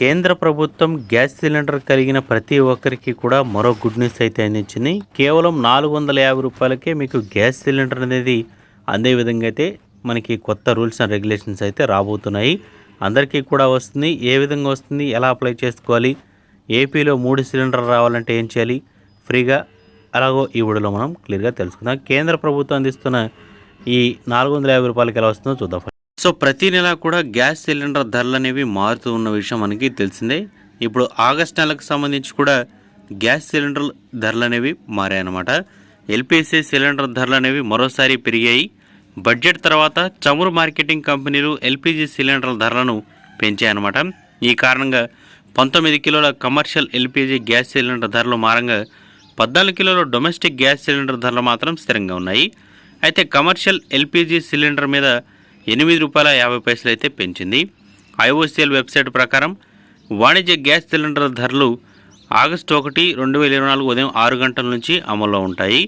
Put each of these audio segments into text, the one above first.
కేంద్ర ప్రభుత్వం gas cylinder కలిగిన ప్రతి ఒక్కరికి కూడా మరో గుడ్ న్యూస్ అయితే అందించింది. కేవలం నాలుగు వందల యాభై రూపాయలకే మీకు గ్యాస్ సిలిండర్ అనేది అందే విధంగా అయితే మనకి కొత్త రూల్స్ అండ్ రెగ్యులేషన్స్ అయితే రాబోతున్నాయి. అందరికీ కూడా వస్తుంది. ఏ విధంగా వస్తుంది? ఎలా అప్లై చేసుకోవాలి? ఏపీలో మూడు సిలిండర్ రావాలంటే ఏం చేయాలి? ఫ్రీగా అలాగో ఈ వీడియోలో మనం క్లియర్గా తెలుసుకుందాం. కేంద్ర ప్రభుత్వం అందిస్తున్న ఈ నాలుగు వందల యాభై రూపాయలకి ఎలా వస్తుందో చూద్దాం. సో ప్రతి నెల కూడా గ్యాస్ సిలిండర్ ధరలు అనేవి మారుతూ ఉన్న విషయం మనకి తెలిసిందే. ఇప్పుడు ఆగస్ట్ నెలకు సంబంధించి కూడా గ్యాస్ సిలిండర్ ధరలు అనేవి మారాయన్నమాట. ఎల్పిజి సిలిండర్ ధరలు అనేవి మరోసారి పెరిగాయి. బడ్జెట్ తర్వాత చమురు మార్కెటింగ్ కంపెనీలు ఎల్పిజి సిలిండర్ల ధరలను పెంచాయన్నమాట. ఈ కారణంగా పంతొమ్మిది కిలోల కమర్షియల్ ఎల్పిజి గ్యాస్ సిలిండర్ ధరలు మారంగా పద్నాలుగు కిలోల డొమెస్టిక్ గ్యాస్ సిలిండర్ ధరలు మాత్రం స్థిరంగా ఉన్నాయి. అయితే కమర్షియల్ ఎల్పిజి సిలిండర్ మీద ఎనిమిది రూపాయల యాభై పైసలు అయితే పెంచింది. ఐఓసిఎల్ వెబ్సైట్ ప్రకారం వాణిజ్య గ్యాస్ సిలిండర్ ధరలు ఆగస్టు ఒకటి రెండు వేల ఇరవై నాలుగు ఉదయం ఆరు గంటల నుంచి అమల్లో ఉంటాయి.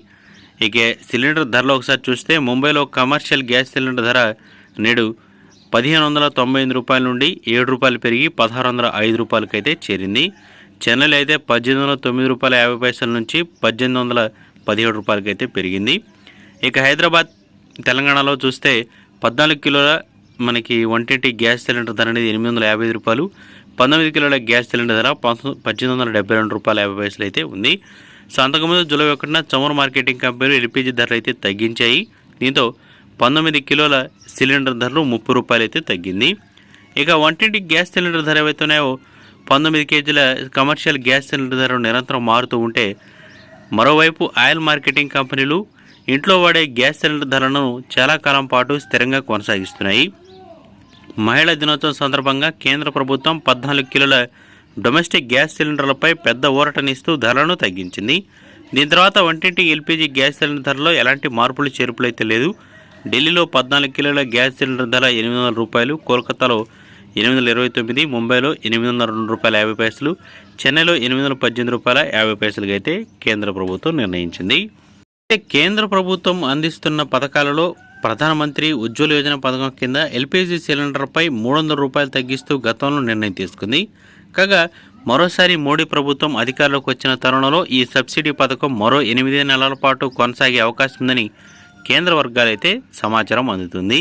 ఇక సిలిండర్ ధరలు ఒకసారి చూస్తే ముంబైలో కమర్షియల్ గ్యాస్ సిలిండర్ ధర నేడు పదిహేను వందల తొంభై ఎనిమిది రూపాయల నుండి ఏడు రూపాయలు పెరిగి పదహారు వందల ఐదు రూపాయలకైతే చేరింది. చెన్నైలో అయితే పద్దెనిమిది వందల తొమ్మిది రూపాయల యాభై పైసల నుంచి పద్దెనిమిది వందల పదిహేడు రూపాయలకైతే పెరిగింది. ఇక హైదరాబాద్ తెలంగాణలో చూస్తే పద్నాలుగు కిలోల మనకి వంటింటి గ్యాస్ సిలిండర్ ధర అనేది ఎనిమిది వందల యాభై రూపాయలు. పంతొమ్మిది కిలోల గ్యాస్ సిలిండర్ ధర పంతొమ్మిది పద్దెనిమిది వందల డెబ్బై రెండు రూపాయల యాభై పైసలు అయితే ఉంది. సో అంతకుముందు జూలై ఒకటిన చమురు మార్కెటింగ్ కంపెనీలు ఎల్పిజి ధరలు అయితే తగ్గించాయి. దీంతో పంతొమ్మిది కిలోల సిలిండర్ ధరలు ముప్పై రూపాయలు అయితే తగ్గింది. ఇక వంటింటి గ్యాస్ సిలిండర్ ధర ఏవైతున్నాయో పంతొమ్మిది కేజీల కమర్షియల్ గ్యాస్ సిలిండర్ ధర నిరంతరం మారుతూ ఉంటే మరోవైపు ఆయిల్ మార్కెటింగ్ కంపెనీలు ఇంట్లో వాడే గ్యాస్ సిలిండర్ ధరలను చాలా కాలం పాటు స్థిరంగా కొనసాగిస్తున్నాయి. మహిళా దినోత్సవం సందర్భంగా కేంద్ర ప్రభుత్వం పద్నాలుగు కిలోల డొమెస్టిక్ గ్యాస్ సిలిండర్లపై పెద్ద ఊరటనిస్తూ ధరలను తగ్గించింది. దీని తర్వాత వంటింటి ఎల్పిజి గ్యాస్ సిలిండర్ ధరలో ఎలాంటి మార్పులు చేర్పులు అయితే లేదు. ఢిల్లీలో పద్నాలుగు కిలోల గ్యాస్ సిలిండర్ ధర ఎనిమిది వందల రూపాయలు కోల్కతాలో ఎనిమిది వందల ఇరవై తొమ్మిది ముంబైలో ఎనిమిది వందల రెండు రూపాయల యాభై పైసలు చెన్నైలో ఎనిమిది వందల పద్దెనిమిది రూపాయల యాభై పైసలుగా అయితే కేంద్ర ప్రభుత్వం నిర్ణయించింది. కేంద్ర ప్రభుత్వం అందిస్తున్న పథకాలలో ప్రధానమంత్రి ఉజ్వల యోజన పథకం కింద ఎల్పిజి సిలిండర్పై మూడు వందల రూపాయలు తగ్గిస్తూ గతంలో నిర్ణయం తీసుకుంది. కాగా మరోసారి మోడీ ప్రభుత్వం అధికారంలోకి వచ్చిన తరుణంలో ఈ సబ్సిడీ పథకం మరో ఎనిమిది నెలల పాటు కొనసాగే అవకాశం ఉందని కేంద్ర వర్గాలైతే సమాచారం అందుతుంది.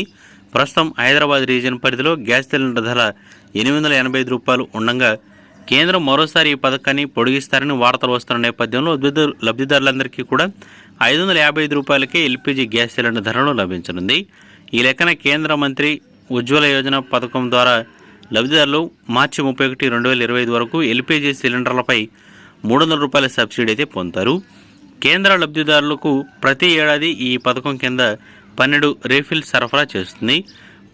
ప్రస్తుతం హైదరాబాద్ రీజియన్ పరిధిలో గ్యాస్ సిలిండర్ ధర ఎనిమిది వందల ఎనభై ఐదు రూపాయలు ఉండగా కేంద్రం మరోసారి ఈ పథకాన్ని పొడిగిస్తారని వార్తలు వస్తున్న నేపథ్యంలో లబ్ధిదారులందరికీ కూడా ఐదు వందల యాభై ఐదు రూపాయలకే ఎల్పిజి గ్యాస్ సిలిండర్ ధరలు లభించనుంది. ఈ లెక్కన కేంద్ర మంత్రి ఉజ్వల యోజన పథకం ద్వారా లబ్ధిదారులు మార్చి ముప్పై ఒకటి రెండు వేల ఇరవై ఐదు వరకు ఎల్పిజి సిలిండర్లపై మూడు వందల రూపాయల సబ్సిడీ అయితే పొందుతారు. కేంద్ర లబ్ధిదారులకు ప్రతి ఏడాది ఈ పథకం కింద పన్నెండు రీఫిల్ సరఫరా చేస్తుంది.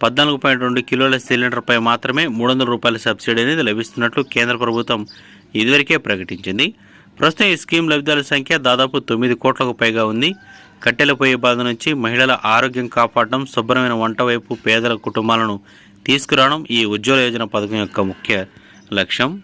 పద్నాలుగు పాయింట్ రెండు కిలోల సిలిండర్పై మాత్రమే మూడు వందల రూపాయల సబ్సిడీ అనేది లభిస్తున్నట్లు కేంద్ర ప్రభుత్వం ఇదివరకే ప్రకటించింది. ప్రస్తుతం ఈ స్కీమ్ లబ్ధిదారుల సంఖ్య దాదాపు తొమ్మిది కోట్లకు పైగా ఉంది. కట్టెల పొయ్యి బాధ నుంచి మహిళల ఆరోగ్యం కాపాడడం శుభ్రమైన వంట వైపు పేదల కుటుంబాలను తీసుకురావడం ఈ ఉజ్వల యోజన పథకం యొక్క ముఖ్య లక్ష్యం.